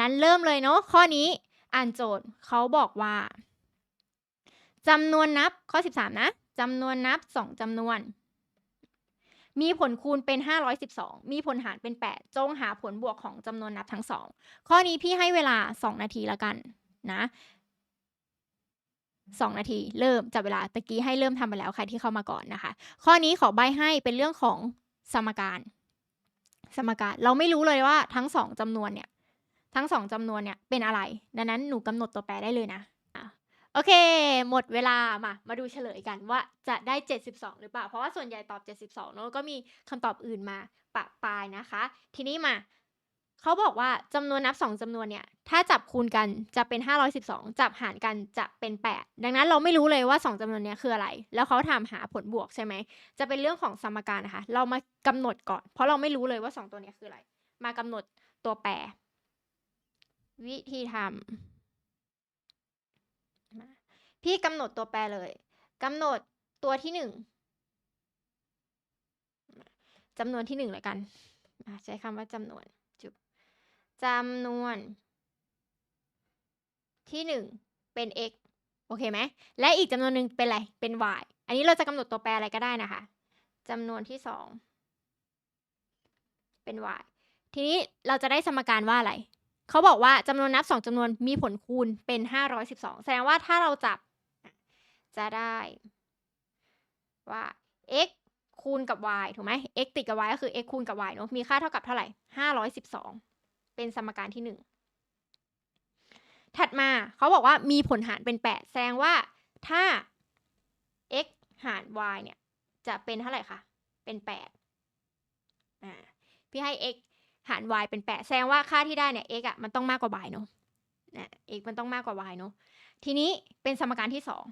นั้นเริ่มเลยเนาะข้อนี้อ่านโจทย์เขาบอกว่าจำนวนนับข้อ 13 นะจำนวนนับ 2จำนวน มีผลคูณเป็น 512 มีผลหารเป็น 8 จงหาผลบวกของจำนวนนับทั้งสองข้อนี้พี่ให้เวลา 2 นาทีละกันนะ2 นาที เริ่มจับเวลาตะกี้ให้เริ่มทำไปแล้วใครที่เข้ามาก่อนนะคะ ข้อนี้ขอใบให้เป็นเรื่องของสมการ สมการเราไม่รู้เลยว่าทั้งสองจำนวนเนี่ย ทั้งสองจำนวนเนี่ยเป็นอะไร ดังนั้นหนูกำหนดตัวแปรได้เลยนะโอเค หมดเวลามา มาดูเฉลยกันว่าจะได้ 72 หรือเปล่า เพราะว่าส่วนใหญ่ตอบ 72เนอะก็มีคำตอบอื่นมาปะปายนะคะ ทีนี้มาเขาบอกว่าจำนวนนับ 2จำนวนเนี่ย ถ้าจับคูณกันจะเป็น 512 จับหารกันจะเป็น 8 ดังนั้นเราไม่รู้เลยว่า 2จำนวนเนี้ยคืออะไร แล้วเขาถามหาผลบวกใช่ไหม จะเป็นเรื่องของสมการนะคะ เรามากำหนดก่อน เพราะเราไม่รู้เลยว่า 2 ตัวเนี้ยคืออะไร มากำหนดตัวแปร วิธีทำพี่กำหนดตัวแปรเลยกำหนดตัวที่หนึ่งจำนวนที่หนึ่งแล้วกัน ใช้คำว่าจำนวนจุบจำนวนที่หนึ่งเป็น x โอเคไหม และอีกจำนวนหนึ่งเป็นอะไร เป็น y อันนี้เราจะกำหนดตัวแปรอะไรก็ได้นะคะจำนวนที่สองเป็น y ทีนี้เราจะได้สมการว่าอะไร เขาบอกว่าจำนวนนับสองจำนวนมีผลคูณเป็น 512 แสดงว่าถ้าเราจับจะได้ว่า x คูณกับ y ถูกไหม x ติดกับ y ก็คือ x คูณกับ y เนอะมีค่าเท่ากับเท่าไหร่ 512 เป็นสมการที่ 1 ถัดมาเขาบอกว่ามีผลหารเป็น 8 แสดงว่าถ้า x หาร y เนี่ย จะเป็นเท่าไหร่คะ เป็น8อ่าพี่ให้ x หาร y เป็น 8 แสดงว่าค่าที่ได้เนี่ย x อะมันต้องมากกว่า y เนอะนะ x มันต้องมากกว่า y เนอะทีนี้เป็นสมการที่ 2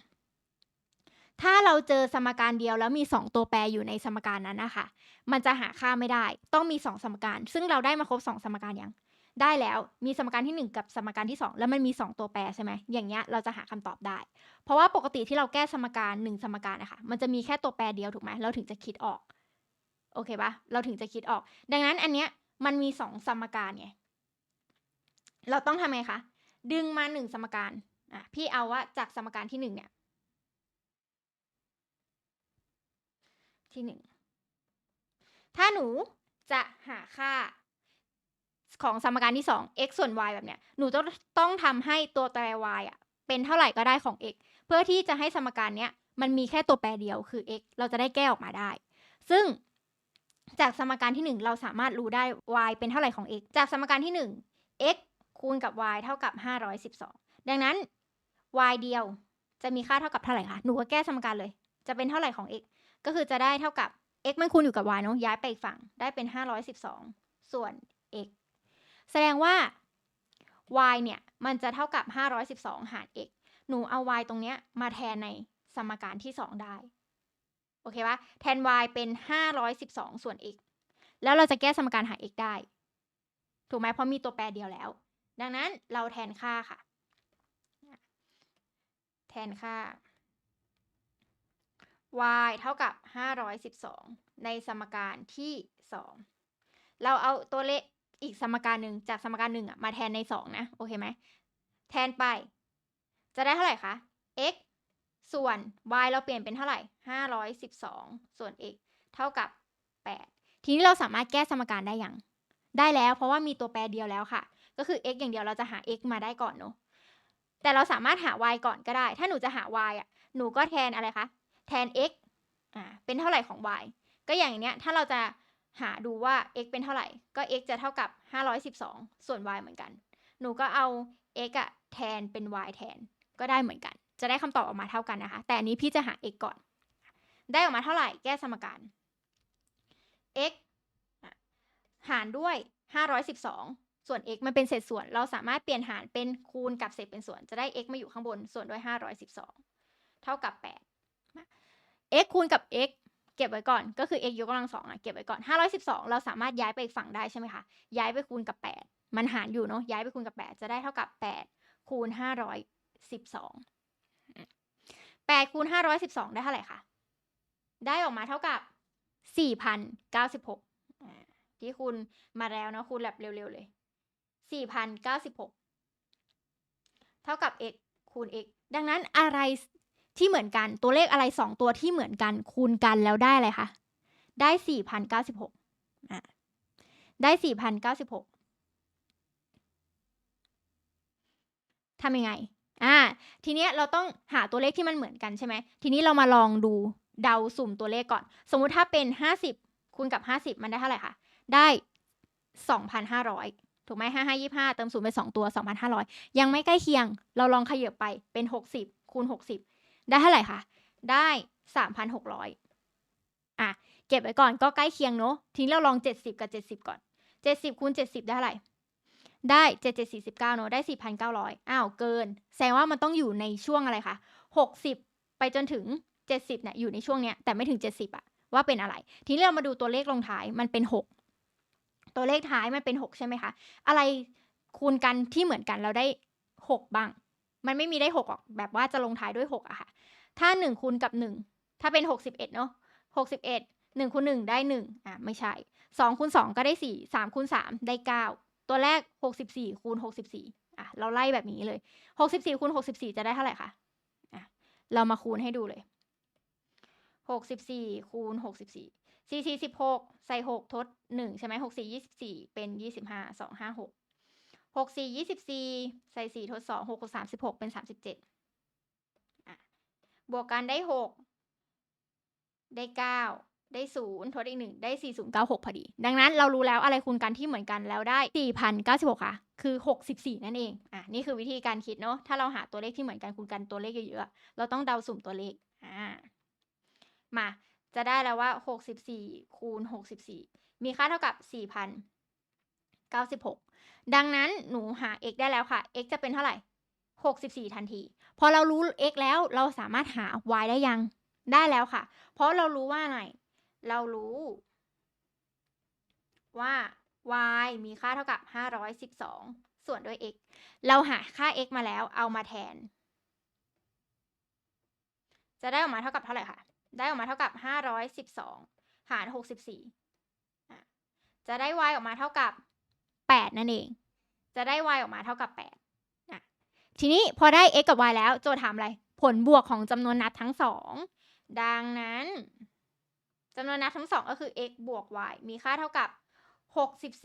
ถ้าเราเจอสมการเดียวแล้วมี 2 ตัวแปรอยู่ในสมการนั้นนะคะ มันจะหาค่าไม่ได้ ต้องมี 2 สมการ ซึ่งเราได้มาครบ 2 สมการยัง ได้แล้ว มีสมการที่ 1 กับสมการที่ 2 แล้วมันมี 2 ตัวแปรใช่ไหมอย่างเงี้ยเราจะหาคำตอบได้ เพราะว่าปกติที่เราแก้สมการ 1 สมการนะคะ มันจะมีแค่ตัวแปรเดียวถูกไหมเราถึงจะคิดออก โอเคปะเราถึงจะคิดออก ดังนั้นอันเนี้ย มันมี2สมการไงเราต้องทำไงคะ ดึงมา1สมการอะพี่เอาว่าจากสมการที่1เนี่ย ที่หนึ่งถ้าหนูจะหาค่าของสมการที่สอง x ส่วน y แบบเนี้ย หนูต้องต้องทำให้ตัวแปร y อะ เป็นเท่าไหร่ก็ได้ของ x เพื่อที่จะให้สมการเนี้ย มันมีแค่ตัวแปรเดียวคือ x เราจะได้แก้ออกมาได้ ซึ่ง จากสมการที่หนึ่งเราสามารถรู้ได้ y เป็นเท่าไหร่ของ x จากสมการที่หนึ่ง x คูณกับ y เท่ากับ 512 ดังนั้น y เดียวจะมีค่าเท่ากับเท่าไหร่คะหนูก็แก้สมการเลย จะเป็นเท่าไหร่ของ x ก็คือจะได้เท่ากับ x มันคูณอยู่กับ y เนาะย้ายไปอีกฝั่งได้เป็น 512 ส่วน x แสดงว่า y เนี่ย มันจะเท่ากับ 512 หาร x หนูเอา y ตรงเนี้ยมาแทนในสมการที่ 2 ได้ โอเคปะแทน y เป็น 512 ส่วน x แล้วเราจะแก้สมการหา x ได้ ถูกไหมเพราะมีตัวแปรเดียวแล้ว ดังนั้นเราแทนค่าค่ะ แทนค่า y เท่ากับ 512 ในสมการที่ 2 เราเอาตัวเลขอีกสมการหนึ่งจากสมการหนึ่งอะมาแทนใน 2 นะ โอเคไหม แทนไป จะได้เท่าไหร่คะ x ส่วน y เราเปลี่ยนเป็นเท่าไหร่ 512 ส่วน x เท่ากับ 8 ทีนี้เราสามารถแก้สมการได้อยังได้แล้ว เพราะว่ามีตัวแปรเดียวแล้วค่ะ ก็คือ x อย่างเดียวเราจะหา x มาได้ก่อนเนาะแต่เราสามารถหา y ก่อนก็ได้ ถ้าหนูจะหา y อะ หนูก็แทนอะไรคะ แทน x อ่า เป็นเท่าไหร่ของ y ก็อย่างเนี้ย ถ้าเราจะหาดูว่า x เป็นเท่าไหร่ ก็ x จะเท่ากับ 512 ส่วน y เหมือนกัน หนูก็เอา x อะแทนเป็น y แทน ก็ได้เหมือนกัน จะได้คำตอบออกมาเท่ากันนะคะ แต่อันนี้พี่จะหา x ก่อน ได้ออกมาเท่าไหร่ แก้สมการ x หารด้วย 512 ส่วน x มันเป็นเศษส่วน เราสามารถเปลี่ยนหารเป็นคูณกับเศษเป็นส่วน จะได้ x มาอยู่ข้างบน ส่วนด้วย 512 เท่ากับ 8 x คูณกับ x เก็บไว้ก่อน ก็คือ x ยกกำลังสองอะ เก็บไว้ก่อน 512 เราสามารถย้ายไปอีกฝั่งได้ใช่ไหมคะ ย้ายไปคูณกับ 8 มันหารอยู่เนาะ ย้ายไปคูณกับ 8 จะได้เท่ากับ 8 คูณ 512 8คูณ512ได้เท่าไหร่คะได้ออกมาเท่ากับ4,096ที่คูณมาแล้วเนาะคูณแบบเร็ว ๆ เลยสี่พันเก้าสิบหกเท่ากับ x คูณ x ดังนั้นอะไรที่เหมือนกันตัวเลขอะไรสองตัวที่เหมือนกันคูณกันแล้วได้อะไรคะได้สี่พันเก้าสิบหกได้สี่พันเก้าสิบหกทำยังไง อ่าทีเนี้ยเราต้องหาตัวเลขที่มันเหมือนกันใช่ไหมทีนี้เรามาลองดูเดาสุ่มตัวเลขก่อน สมมุติถ้าเป็นห้าสิบคูณกับห้าสิบมันได้เท่าไหร่คะได้สองพันห้าร้อยถูกไหมห้าห้ายี่ห้าเติมศูนย์ไปสองตัวสองพันห้าร้อยยังไม่ใกล้เคียง เราลองขยับไปเป็นหกสิบคูณหกสิบได้เท่าไหร่คะได้สามพันหกร้อยอะ เก็บไว้ก่อนก็ใกล้เคียงเนอะทีนี้เราลองเจ็ดสิบกับเจ็ดสิบก่อนเจ็ดสิบคูณเจ็ดสิบได้เท่าไหร่ ได้เจ็ดเจ็ดสี่สิบเก้าเนอะได้สี่พันเก้าร้อยอ้าวเกิน แสดงว่ามันต้องอยู่ในช่วงอะไรคะหกสิบไปจนถึงเจ็ดสิบเนี่ยอยู่ในช่วงเนี้ยแต่ไม่ถึงเจ็ดสิบอะว่าเป็นอะไร ทีนี้เรามาดูตัวเลขลงท้ายมันเป็นหกตัวเลขท้ายมันเป็นหกใช่ไหมคะ อะไรคูณกันที่เหมือนกันเราได้หกบ้าง มันไม่มีได้หกหรอกแบบว่าจะลงท้ายด้วยหกอะค่ะ ถ้าหนึ่งคูณกับหนึ่งถ้าเป็นหกสิบเอ็ดเนาะหกสิบเอ็ดหนึ่งคูณหนึ่งได้หนึ่งอะไม่ใช่สองคูณสองก็ได้สี่สามคูณสามได้เก้า ตัวแรกหกสิบสี่คูณหกสิบสี่อะเราไล่แบบนี้เลยหกสิบสี่คูณหกสิบสี่จะได้เท่าไหร่คะอะเรามาคูณให้ดูเลยหกสิบสี่คูณหกสิบสี่สี่สี่สิบหกใส่หกทดหนึ่งใช่ไหมหกสี่ยี่สิบสี่เป็นยี่สิบห้าสองห้าหกหกสี่ยี่สิบสี่ใส่สี่ทดสองหกสามสิบหกเป็นสามสิบเจ็ดอะบวกกันได้หกได้เก้า ได้ศูนย์ทดอีกหนึ่งได้สี่ศูนย์เก้าหกพอดี ดังนั้นเรารู้แล้วอะไรคูณกันที่เหมือนกันแล้วได้สี่พันเก้าสิบหกค่ะ คือหกสิบสี่นั่นเอง อะ นี่คือวิธีการคิดเนาะ ถ้าเราหาตัวเลขที่เหมือนกันคูณกันตัวเลขเยอะๆ เราต้องเดาสุ่มตัวเลข อ่า มา จะได้แล้วว่าหกสิบสี่คูณหกสิบสี่มีค่าเท่ากับสี่พันเก้าสิบหกดังนั้นหนูหา x ได้แล้วค่ะ x จะเป็นเท่าไหร่หกสิบสี่ทันที พอเรารู้ x แล้วเราสามารถหา y ได้ยัง ได้แล้วค่ะ เพราะเรารู้ว่าอะไร เรารู้ ว่า y มีค่าเท่ากับ 512 ส่วนด้วย x เราหาค่า x มาแล้วเอามาแทน จะได้ออกมาเท่ากับเท่าไหร่คะได้ออกมาเท่ากับ 512 หาร 64อ่จะได้ y ออกมาเท่ากับ 8 นั่นเอง จะได้ y ออกมาเท่ากับ8อะทีนี้พอได้ x กับ y แล้วโจทย์ถามอะไร ผลบวกของจำนวนนัดทั้งสอง ดังนั้น จำนวนนัดทั้งสองก็คือ x บวก y มีค่าเท่ากับ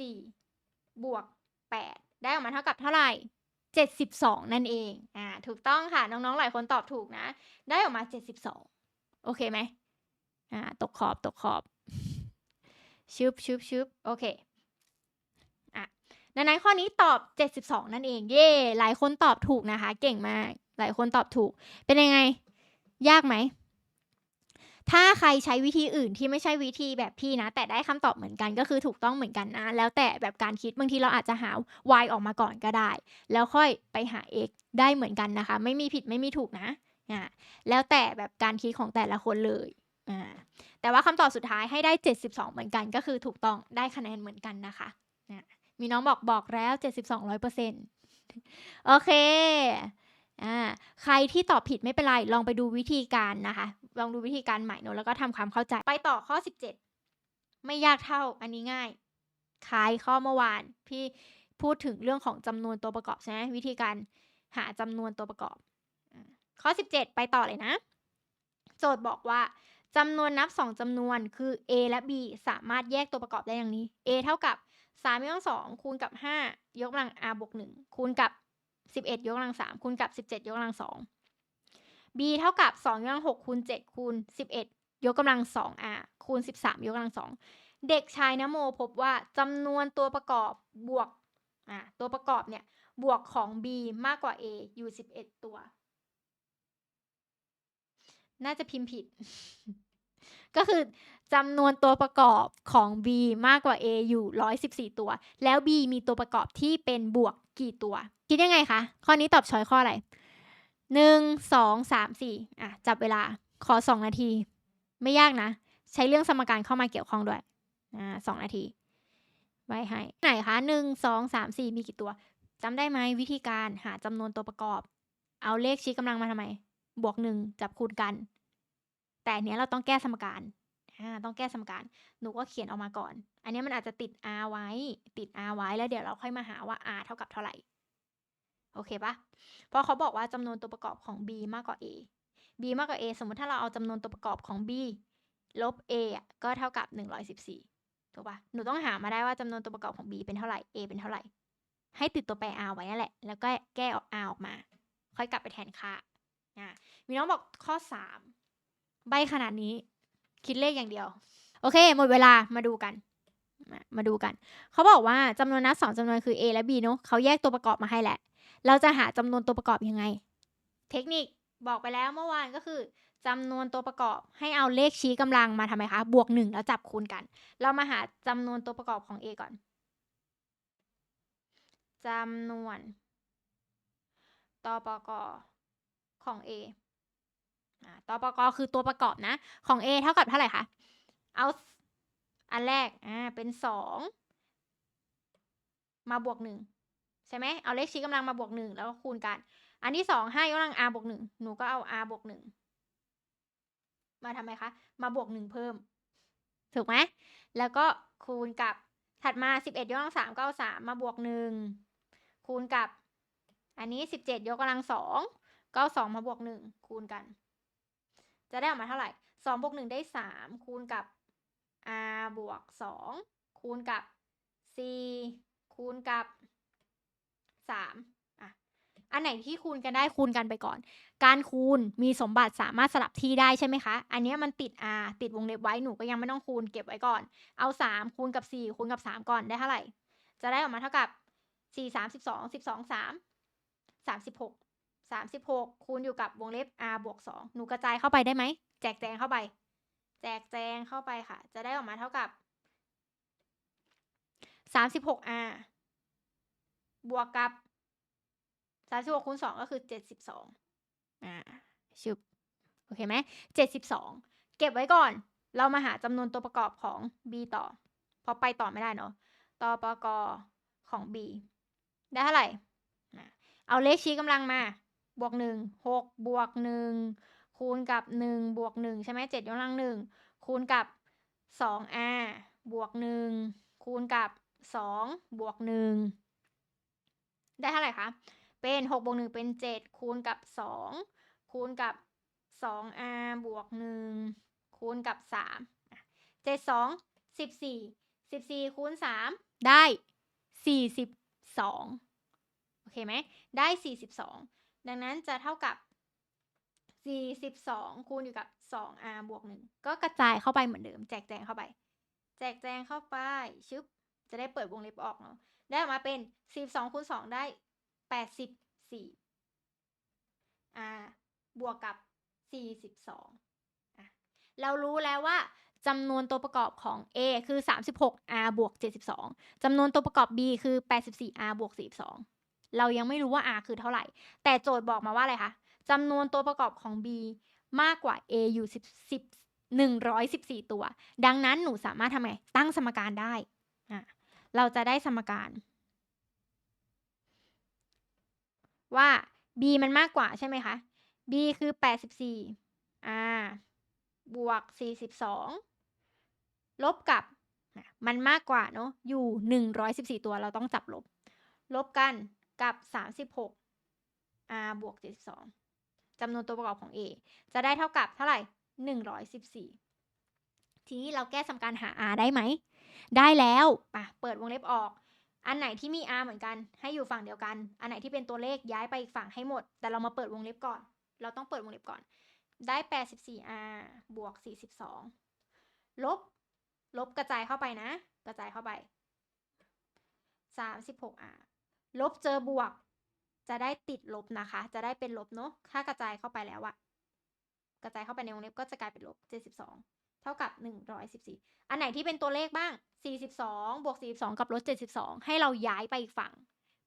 64 บวก 8 ได้ออกมาเท่ากับเท่าไหร่ 72 นั่นเอง อ่า ถูกต้องค่ะ น้องๆ หลายคนตอบถูกนะ ได้ออกมา 72 โอเคไหมอ่า ตกขอบ ตกขอบชุบชุบชุบโอเค อะดังนั้นข้อนี้ตอบ 72 นั่นเอง เย่หลายคนตอบถูกนะคะ เก่งมาก หลายคนตอบถูก เป็นยังไง ยากไหม ถ้าใครใช้วิธีอื่นที่ไม่ใช่วิธีแบบพี่นะ แต่ได้คำตอบเหมือนกันก็คือถูกต้องเหมือนกันนะ แล้วแต่แบบการคิดบางทีเราอาจจะหา y ออกมาก่อนก็ได้ แล้วค่อยไปหา x ได้เหมือนกันนะคะ ไม่มีผิดไม่มีถูกนะอ่าแล้วแต่แบบการคิดของแต่ละคนเลยอ่าแต่ว่าคำตอบสุดท้ายให้ได้ 72 เหมือนกัน ก็คือถูกต้องได้คะแนนเหมือนกันนะคะนะมีน้องบอกบอกแล้ว 72ร้อยเปอร์เซ็นต์โอเคอ่าใครที่ตอบผิดไม่เป็นไร ลองไปดูวิธีการนะคะ ลองดูวิธีการใหม่เนอะแล้วก็ทำความเข้าใจไปต่อข้อ 17 ไม่ยากเท่าอันนี้ง่ายคล้ายข้อเมื่อวานพี่พูดถึงเรื่องของจำนวนตัวประกอบใช่ไหมวิธีการหาจำนวนตัวประกอบอ่าข้อ 17 ไปต่อเลยนะ โจทย์บอกว่าจำนวนนับ 2จำนวนคือ a และ b สามารถแยกตัวประกอบได้อย่างนี้ a เท่ากับ3ยกกำลังสองคูณกับ 5 ยกกำลัง r บวก1คูณกับ 11 ยกกำลัง3คูณกับ 17 ยกกำลัง2 b เท่ากับ2ยกกำลัง6คูณ7คูณ11 ยกกำลัง 2r คูณ 13 ยกกำลัง 2 เด็กชายนโมพบว่าจำนวนตัวประกอบบวกอ่าตัวประกอบเนี่ย บวกของ b มากกว่า a อยู่ 11 ตัว น่าจะพิมพ์ผิด ก็คือจำนวนตัวประกอบของ b มากกว่า a อยู่ 114 ตัว แล้ว b มีตัวประกอบที่เป็นบวกกี่ตัว คิดยังไงคะ ข้อนี้ตอบช้อยข้ออะไร หนึ่งสองสามสี่อะจับเวลาขอสองนาที ไม่ยากนะ ใช้เรื่องสมการเข้ามาเกี่ยวข้องด้วยอ่าสองนาที ไว้ให้ ไหนคะหนึ่งสองสามสี่มีกี่ตัวจำได้ไหมวิธีการหาจำนวนตัวประกอบ เอาเลขชี้กำลังมาทำไม บวกหนึ่งจับคูณกัน แต่เนี้ยเราต้องแก้สมการอ่าต้องแก้สมการ หนูก็เขียนออกมาก่อน อันนี้มันอาจจะติด r ไว้ ติด r ไว้แล้วเดี๋ยวเราค่อยมาหาว่า r เท่ากับเท่าไหร่ โอเคปะเพราะเขาบอกว่าจำนวนตัวประกอบของ b มากกว่า a b มากกว่า a สมมุติถ้าเราเอาจำนวนตัวประกอบของ b ลบ a ก็เท่ากับ 114ถูกปะหนูต้องหามาได้ว่าจำนวนตัวประกอบของ b เป็นเท่าไหร่ a เป็นเท่าไหร่ ให้ติดตัวแปร r ไว้นั่นแหละ แล้วก็แก้ออก r ออกมา ค่อยกลับไปแทนค่าอ่ามีน้องบอกข้อ 3 ใบขนาดนี้ คิดเลขอย่างเดียว โอเค หมดเวลามาดูกันมาดูกัน เขาบอกว่าจำนวนนัดสองจำนวนคือ a และ b เนอะเขาแยกตัวประกอบมาให้แหละ เราจะหาจำนวนตัวประกอบยังไง เทคนิคบอกไปแล้วเมื่อวานก็คือจำนวนตัวประกอบให้เอาเลขชี้กำลังมาทำไมคะ บวกหนึ่งแล้วจับคูณกัน เรามาหาจำนวนตัวประกอบของ a ก่อนจำนวนตัวประกอบของ a ตัวประกอบคือตัวประกอบนะ ของ a เท่ากับเท่าไหร่คะ เอาอันแรก อ่า เป็นสองมาบวกหนึ่ง ใช่ไหมเอาเลขชี้กำลังมาบวกหนึ่งแล้วก็คูณกัน อันที่สองให้กำลัง r บวกหนึ่งหนูก็เอา r บวกหนึ่งมาทำไมคะ มาบวกหนึ่งเพิ่ม ถูกไหมแล้วก็คูณกับถัดมาสิบเอ็ดยกกำลังสามก็เอาสามมาบวกหนึ่งคูณกับ อันนี้สิบเจ็ดยกกำลังสองก็เอาสองมาบวกหนึ่งคูณกัน จะได้ออกมาเท่าไหร่สองบวกหนึ่งได้สามคูณกับ r บวกสองคูณกับ c คูณกับ สามอะ อันไหนที่คูณกันได้คูณกันไปก่อน การคูณมีสมบัติสามารถสลับที่ได้ใช่ไหมคะ อันนี้มันติด r ติดวงเล็บไว้หนูก็ยังไม่ต้องคูณเก็บไว้ก่อน เอาสามคูณกับสี่คูณกับสามก่อนได้เท่าไหร่ จะได้ออกมาเท่ากับสี่สามสิบสองสิบสองสามสามสิบหกสามสิบหกคูณอยู่กับวงเล็บ r บวกสองหนูกระจายเข้าไปได้ไหม แจกแจงเข้าไป แจกแจงเข้าไปค่ะ จะได้ออกมาเท่ากับสามสิ บวกกับสามสิบหกคูณสองก็คือเจ็ดสิบสองอ่าชุบโอเคไหมเจ็ดสิบสองเก็บไว้ก่อน เรามาหาจำนวนตัวประกอบของ b ต่อเพราะไปต่อไม่ได้เนาะตัวประกอบของ b ได้เท่าไหร่ เอาเลขชี้กำลังมา บวกหนึ่งหกบวกหนึ่งคูณกับหนึ่งบวกหนึ่งใช่ไหมเจ็ดยกกำลังหนึ่งคูณกับสอง r บวกหนึ่งคูณกับสองบวกหนึ่ง ได้เท่าไหร่คะ เป็นหกบวกหนึ่งเป็นเจ็ดคูณกับสองคูณกับสอง r บวกหนึ่งคูณกับสามเจ็ดสองสิบสี่สิบสี่คูณสามได้สี่สิบสองโอเคไหม ได้สี่สิบสองดังนั้นจะเท่ากับสี่สิบสองคูณอยู่กับสอง r บวกหนึ่งก็กระจายเข้าไปเหมือนเดิม แจกแจงเข้าไป แจกแจงเข้าไป ชึบ จะได้เปิดวงเล็บออกเนาะ ได้ออกมาเป็นสี่สองคูณสองได้แปดสิบสี่ r บวกกับสี่สิบสองอะเรารู้แล้วว่าจำนวนตัวประกอบของ a คือ 36 r บวก 72จำนวนตัวประกอบ b คือ 84 r บวก 42 เรายังไม่รู้ว่า r คือเท่าไหร่ แต่โจทย์บอกมาว่าอะไรคะจำนวนตัวประกอบของ b มากกว่า a อยู่10 10 114 ตัว ดังนั้นหนูสามารถทำไง ตั้งสมการได้ เราจะได้สมการ ว่า b มันมากกว่าใช่ไหมคะ b คือ 84 r บวก 42 ลบกับ มันมากกว่าเนาะอยู่ 114 ตัวเราต้องจับลบ ลบกันกับ 36 r บวก 72จำนวนตัวประกอบของ a จะได้เท่ากับเท่าไหร่ 114 ทีนี้เราแก้สมการหา r ได้ไหม ได้แล้วป่ะเปิดวงเล็บออก อันไหนที่มี r เหมือนกัน ให้อยู่ฝั่งเดียวกัน อันไหนที่เป็นตัวเลขย้ายไปอีกฝั่งให้หมด แต่เรามาเปิดวงเล็บก่อน เราต้องเปิดวงเล็บก่อน ได้ 84r บวก 42 ลบ ลบกระจายเข้าไปนะ กระจายเข้าไป 36r ลบเจอบวก จะได้ติดลบนะคะ จะได้เป็นลบเนาะถ้ากระจายเข้าไปแล้วอะกระจายเข้าไปในวงเล็บก็จะกลายเป็นลบ 72 เท่ากับ 114 อันไหนที่เป็นตัวเลขบ้าง 42 บวก 42 กับลบ72 ให้เราย้ายไปอีกฝั่ง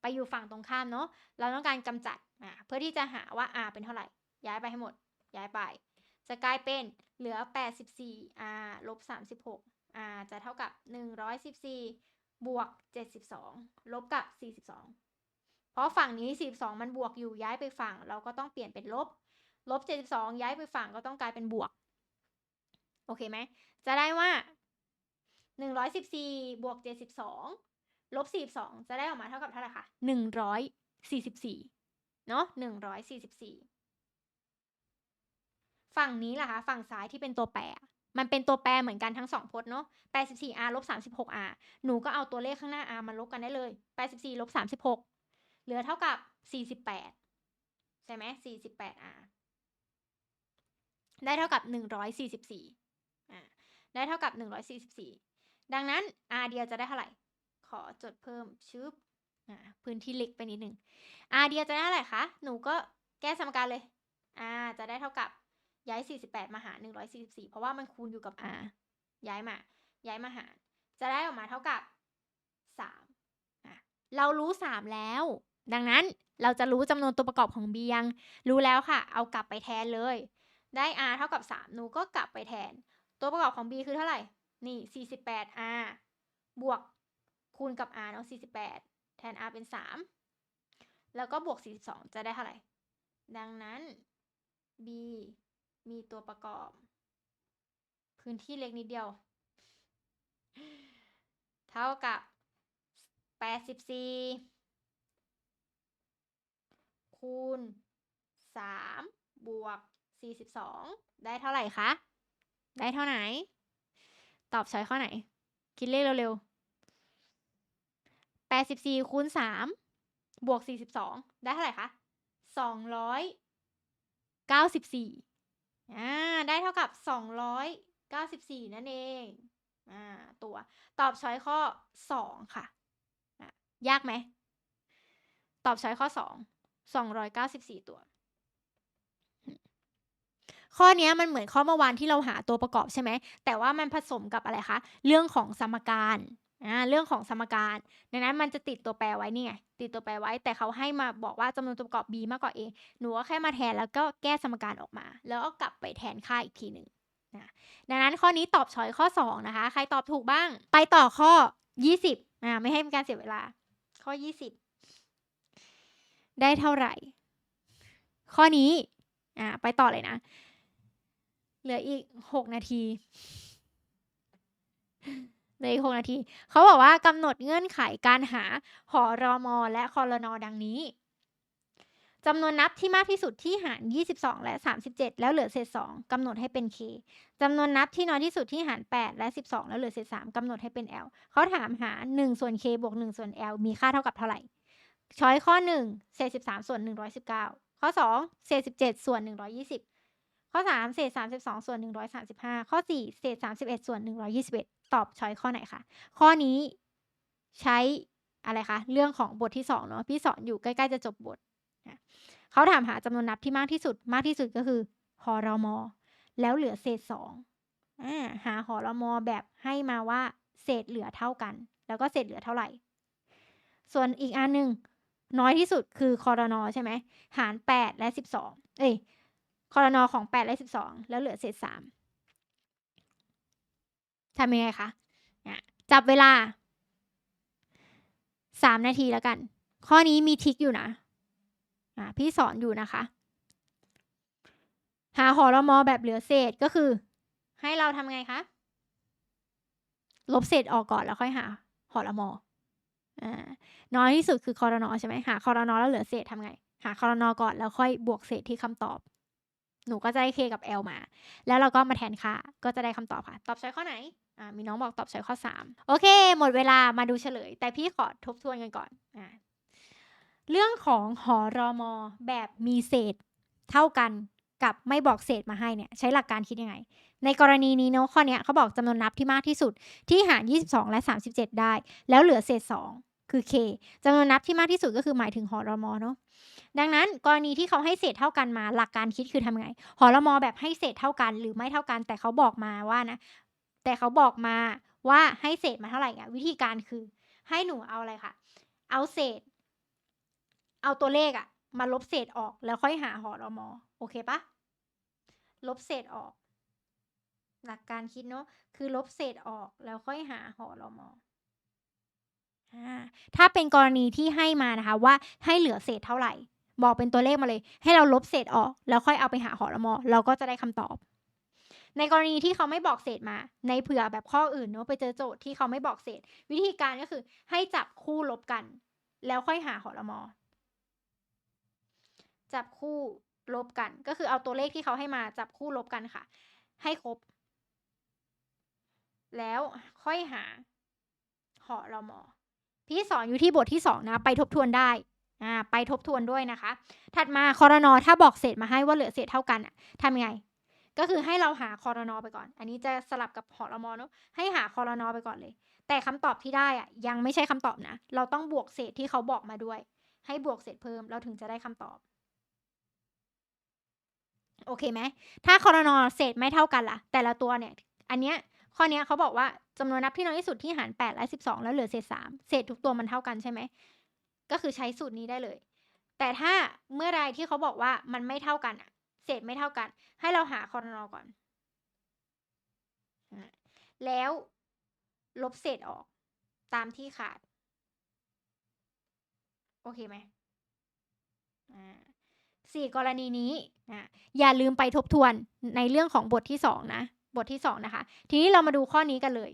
ไปอยู่ฝั่งตรงข้ามเนาะ เราต้องการกำจัดอ่าเพื่อที่จะหาว่า r เป็นเท่าไหร่ ย้ายไปให้หมด ย้ายไป จะกลายเป็นเหลือ 84 r ลบ 36 r จะเท่ากับ 114 บวก 72 ลบกับ 42 เพราะฝั่งนี้ 42 มันบวกอยู่ย้ายไปฝั่ง เราก็ต้องเปลี่ยนเป็นลบ ลบ 72 ย้ายไปฝั่งก็ต้องกลายเป็นบวก โอเคไหม จะได้ว่าหนึ่งร้อยสิบสี่บวกเจ็ดสิบสองลบสี่สองจะได้ออกมาเท่ากับเท่าไหร่คะหนึ่งร้อยสี่สิบสี่เนาะหนึ่งร้อยสี่สิบสี่ฝั่งนี้ล่ะคะ ฝั่งซ้ายที่เป็นตัวแปร มันเป็นตัวแปรเหมือนกันทั้งสองพจน์เนาะแปดสิบสี่ r ลบสามสิบหก r หนูก็เอาตัวเลขข้างหน้า r มาลบกันได้เลยแปดสิบสี่ลบสามสิบหกเหลือเท่ากับสี่สิบแปดใช่ไหมสี่สิบแปด r ได้เท่ากับหนึ่งร้ อ่าได้เท่ากับหนึ่งร้อยสี่สิบสี่ดังนั้น r เดียวจะได้เท่าไหร่ ขอจดเพิ่มชึบอ่าพื้นที่เล็กไปนิดหนึ่ง r เดียวจะได้เท่าไหร่คะ หนูก็แก้สมการเลย r จะได้เท่ากับย้าย 48 มาหาร 144 เพราะว่ามันคูณอยู่กับ r ย้ายมา ย้ายมาหาร จะได้ออกมาเท่ากับ 3 เรารู้ 3 แล้ว ดังนั้นเราจะรู้จำนวนตัวประกอบของ b ยัง รู้แล้วค่ะ เอากลับไปแทนเลย ได้ r เท่ากับ 3 หนูก็กลับไปแทน ตัวประกอบของ b คือเท่าไหร่ นี่ 48 r บวกคูณกับ r เนาะ48 แทน r เป็น 3 แล้วก็บวก 42 จะได้เท่าไหร่ ดังนั้น b มีตัวประกอบ พื้นที่เล็กนิดเดียว เท่ากับ 84 คูณ 3 บวก 42 ได้เท่าไหร่คะ ได้เท่าไหน ตอบช้อยข้อไหน คิดเลขเร็วๆ84คูณ3บวก42ได้เท่าไหร่คะ294อ่าได้เท่ากับ294นั่นเองอ่าตัวตอบช้อยข้อ2ค่ะอะยากไหม ตอบช้อยข้อ2 294ตัว ข้อนี้มันเหมือนข้อเมื่อวานที่เราหาตัวประกอบใช่ไหม แต่ว่ามันผสมกับอะไรคะ เรื่องของสมการอ่าเรื่องของสมการ ดังนั้นมันจะติดตัวแปรไว้นี่ไง ติดตัวแปรไว้ แต่เขาให้มาบอกว่าจำนวนตัวประกอบ b มากกว่า a หนูก็แค่มาแทนแล้วก็แก้สมการออกมา แล้วก็กลับไปแทนค่าอีกทีหนึ่งนะดังนั้นข้อนี้ตอบช้อยข้อ 2 นะคะ ใครตอบถูกบ้าง ไปต่อข้อ 20อ่าไม่ให้เป็นการเสียเวลา ข้อ 20 ได้เท่าไหร่ ข้อนี้อ่าไปต่อเลยนะ เหลืออีก6นาทีเหลืออีก6นาที เขาบอกว่ากำหนดเงื่อนไขการหาหอรอมอและคอรนอดังนี้จำนวนนับที่มากที่สุดที่หาร 22 และ 37 แล้วเหลือเศษ 2กำหนดให้เป็น k จำนวนนับที่น้อยที่สุดที่หาร 8 และ 12 แล้วเหลือเศษ 3กำหนดให้เป็น l เขาถามหา 1 ส่วน k บวก 1 ส่วน l มีค่าเท่ากับเท่าไหร่ ช้อยข้อ 1 เศษ 13 ส่วน 119 ข้อ 2 เศษ 17 ส่วน 120 ข้อ 3 เศษ 32 ส่วน 135 ข้อ 4 เศษ 31 ส่วน 121 ตอบช้อยข้อไหนคะข้อนี้ใช้อะไรคะ เรื่องของบทที่2เนาะพี่สอนอยู่ใกล้ๆจะจบบทนะเขาถามหาจำนวนนับที่มากที่สุดมากที่สุดก็คือหอรอมอแล้วเหลือเศษ2อหาหอรอมอแบบให้มาว่าเศษเหลือเท่ากัน แล้วก็เศษเหลือเท่าไหร่ ส่วนอีกอันหนึ่งน้อยที่สุดคือคอรนอใช่ไหมหาร 8 และ 12 เอ้ย คอรนอของ8และ12 แล้วเหลือเศษ3ทำยังไงคะจับเวลา 3 นาทีแล้วกัน ข้อนี้มีทิกอยู่นะะพี่สอนอยู่นะคะ หาหอรมอแบบเหลือเศษก็คือ ให้เราทำไงคะ ลบเศษออกก่อนแล้วค่อยหาหอรมอน้อยที่สุดคือคอรนอใช่ไหมหาคอรนอแล้วเหลือเศษทำไง หาคอรนอก่อนแล้วค่อยบวกเศษที่คำตอบ หนูก็จะได้ k กับ l มา แล้วเราก็มาแทนค่า ก็จะได้คำตอบค่ะ ตอบช้อยข้อไหน อ่า มีน้องบอกตอบช้อยข้อ 3 โอเค หมดเวลามาดูเฉลย แต่พี่ขอทบทวนกันก่อน อ่า เรื่องของหอรอมอแบบมีเศษ เท่ากันกับไม่บอกเศษมาให้เนี่ย ใช้หลักการคิดยังไง ในกรณีนี้เนาะข้อเนี้ยเขาบอกจำนวนนับที่มากที่สุด ที่หาร 22 และ 37 ได้ แล้วเหลือเศษ 2 คือ k จำนวนนับที่มากที่สุดก็คือหมายถึงหอรอมอเนาะ ดังนั้นกรณีที่เขาให้เศษเท่ากันมา หลักการคิดคือทำไงหอรอมอแบบให้เศษเท่ากันหรือไม่เท่ากัน แต่เขาบอกมาว่านะ แต่เขาบอกมาว่าให้เศษมาเท่าไหร่อะวิธีการคือ ให้หนูเอาอะไรคะเอาเศษ เอาตัวเลขอะมาลบเศษออกแล้วค่อยหาหอรอมอโอเคปะลบเศษออก หลักการคิดเนาะคือลบเศษออกแล้วค่อยหาหอรอมอถ้าเป็นกรณีที่ให้มานะคะว่าให้เหลือเศษเท่าไหร่ บอกเป็นตัวเลขมาเลย ให้เราลบเศษออก แล้วค่อยเอาไปหาหอรอมอเราก็จะได้คำตอบ ในกรณีที่เขาไม่บอกเศษมา ในเผื่อแบบข้ออื่นเนอะไปเจอโจทย์ที่เขาไม่บอกเศษ วิธีการก็คือให้จับคู่ลบกัน แล้วค่อยหาหอละมอจับคู่ลบกัน ก็คือเอาตัวเลขที่เขาให้มาจับคู่ลบกันค่ะ ให้ครบ แล้วค่อยหาหอละมอพี่สอนอยู่ที่บทที่สองนะ ไปทบทวนได้ อ่าไปทบทวนด้วยนะคะ ถัดมาคอรนอถ้าบอกเศษมาให้ว่าเหลือเศษเท่ากันทำยังไง ก็คือให้เราหาคอรนอไปก่อน อันนี้จะสลับกับหอละมอเนอะให้หาคอรนอไปก่อนเลย แต่คำตอบที่ได้อะยังไม่ใช่คำตอบนะ เราต้องบวกเศษที่เขาบอกมาด้วย ให้บวกเศษเพิ่มเราถึงจะได้คำตอบโอเคไหม ถ้าคอรนอเศษไม่เท่ากันล่ะ แต่ละตัวเนี่ย อันเนี้ย ข้อเนี้ยเขาบอกว่าจำนวนนับที่น้อยที่สุดที่หาร 8 และ 12 แล้วเหลือเศษ 3 เศษทุกตัวมันเท่ากันใช่ไหม ก็คือใช้สูตรนี้ได้เลย แต่ถ้าเมื่อไรที่เขาบอกว่ามันไม่เท่ากันอะเศษไม่เท่ากัน ให้เราหาคอรนอก่อน แล้วลบเศษออกตามที่ขาด โอเคไหมอ่าสี่กรณีนี้นะอย่าลืมไปทบทวนในเรื่องของบทที่สองนะบทที่สองนะคะ ทีนี้เรามาดูข้อนี้กันเลย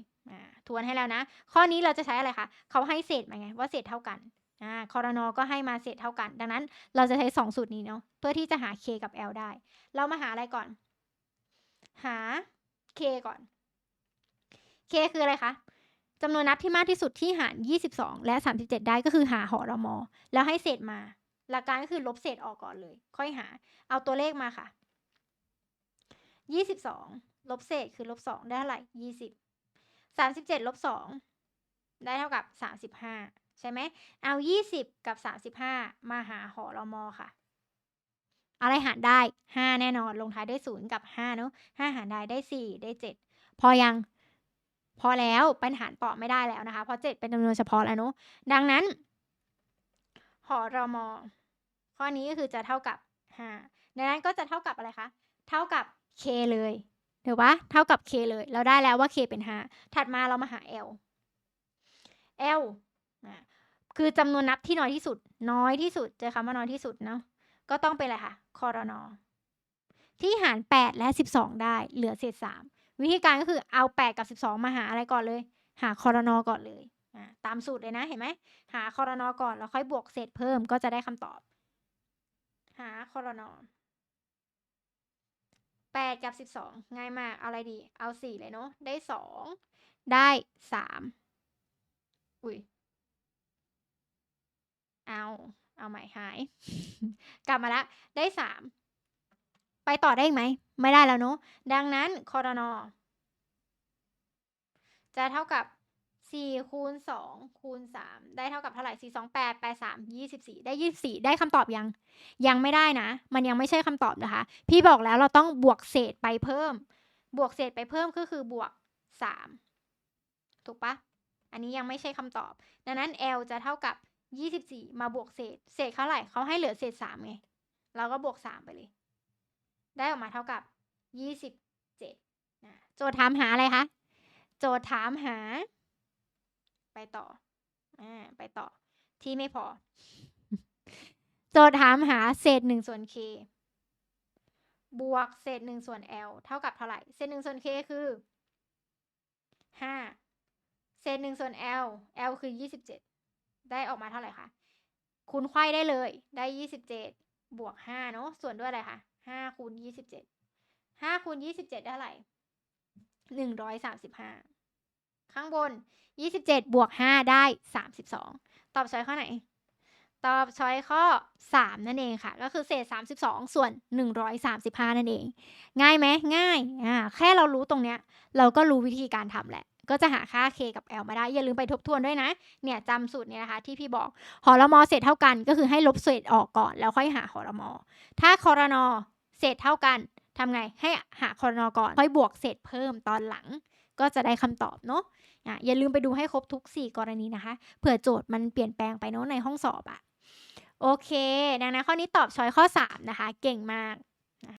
ทวนให้แล้วนะ ข้อนี้เราจะใช้อะไรคะเขาให้เศษมาไงว่าเศษเท่ากัน อ่าคอรนอก็ให้มาเศษเท่ากัน ดังนั้นเราจะใช้สองสูตรนี้เนาะเพื่อที่จะหา k กับ l ได้ เรามาหาอะไรก่อน หา k ก่อน k คืออะไรคะจำนวนนับที่มากที่สุดที่หาร 22 และ 37 ได้ก็คือหาหอรมอ แล้วให้เศษมา หลักการก็คือลบเศษออกก่อนเลย ค่อยหา เอาตัวเลขมาค่ะ 22 ลบเศษคือลบ 2 ได้เท่าไหร่ 20 37 ลบ 2 ได้เท่ากับ 35 ใช่ไหมเอา 20 กับ 35 มาหาหอรมอค่ะ อะไรหารได้ 5 แน่นอนลงท้ายด้วย 0 กับ 5 เนอะ5หารได้ได้ 4 ได้ 7 พอยังพอแล้วเป็นหารต่อไม่ได้แล้วนะคะ เพราะ 7 เป็นจำนวนเฉพาะแล้วเนอะดังนั้นหอรมอข้อนี้ก็คือจะเท่ากับ 5 ดังนั้นก็จะเท่ากับอะไรคะ เท่ากับ k เลยถูกปะเท่ากับ k เลย เราได้แล้วว่า k เป็น 5 ถัดมาเรามาหา l l อะ คือจำนวนนับที่น้อยที่สุด น้อยที่สุดเจอคำว่าน้อยที่สุดเนาะก็ต้องเป็นอะไรคะคอรนอที่หาร 8 และ 12 ได้เหลือเศษ 3 วิธีการก็คือเอา 8 กับ 12 มาหาอะไรก่อนเลย หาคอรนอก่อนเลยอะตามสูตรเลยนะเห็นไหมหาคอรนอก่อนแล้วค่อยบวกเศษเพิ่มก็จะได้คำตอบ หาคอรนอ8 กับ 12 ง่ายมากเอาอะไรดี เอา 4 เลยเนาะได้ 2 ได้ 3 อุ้ย เอาเอาใหม่หาย กลับมาแล้วได้3ไปต่อได้ไหม ไม่ได้แล้วเนาะดังนั้นคอรนอจะเท่ากับ4คูณ2คูณ3ได้เท่ากับเท่าไหร่4 2 8 8 3 24ได้24ได้คำตอบยัง ยังไม่ได้นะ มันยังไม่ใช่คำตอบนะคะ พี่บอกแล้วเราต้องบวกเศษไปเพิ่ม บวกเศษไปเพิ่มก็คือบวก3ถูกปะอันนี้ยังไม่ใช่คำตอบ ดังนั้น L จะเท่ากับ 24มาบวกเศษ เศษเท่าไหร่เขาให้เหลือเศษ3ไง เราก็บวก3ไปเลย ได้ออกมาเท่ากับ27นะโจทย์ถามหาอะไรคะ โจทย์ถามหา ไปต่ออ่าไปต่อ ที่ไม่พอ โจทย์ถามหาเศษ1ส่วน k บวกเศษ1ส่วน l เท่ากับเท่าไหร่ เศษ1ส่วน k คือ5เศษ1ส่วน l l คือ27 ได้ออกมาเท่าไหร่คะคูณไขว้ได้เลย ได้ยี่สิบเจ็ดบวกห้าเนาะส่วนด้วยอะไรคะห้าคูณยี่สิบเจ็ดห้าคูณยี่สิบเจ็ดได้เท่าไหร่หนึ่งร้อยสามสิบห้าข้างบนยี่สิบเจ็ดบวกห้าได้สามสิบสองตอบช้อยข้อไหน ตอบช้อยข้อสามนั่นเองค่ะ ก็คือเศษสามสิบสองส่วนหนึ่งร้อยสามสิบห้านั่นเอง ง่ายไหมง่ายอ่าแค่เรารู้ตรงเนี้ย เราก็รู้วิธีการทำแหละ ก็จะหาค่า k กับ l มาได้ อย่าลืมไปทบทวนด้วยนะ เนี่ยจำสูตรเนี้ยนะคะที่พี่บอกหอรมอเศษเท่ากัน ก็คือให้ลบเศษออกก่อน แล้วค่อยหาหอรมอ ถ้าคอรนอเศษเท่ากันทำไงให้หาคอรนอก่อน ค่อยบวกเศษเพิ่มตอนหลัง ก็จะได้คำตอบเนาะอะอย่าลืมไปดูให้ครบทุก 4 กรณีนะคะเผื่อโจทย์มันเปลี่ยนแปลงไปเนาะในห้องสอบอะโอเค ดังนั้นข้อนี้ตอบช้อยข้อ 3 นะคะ เก่งมาก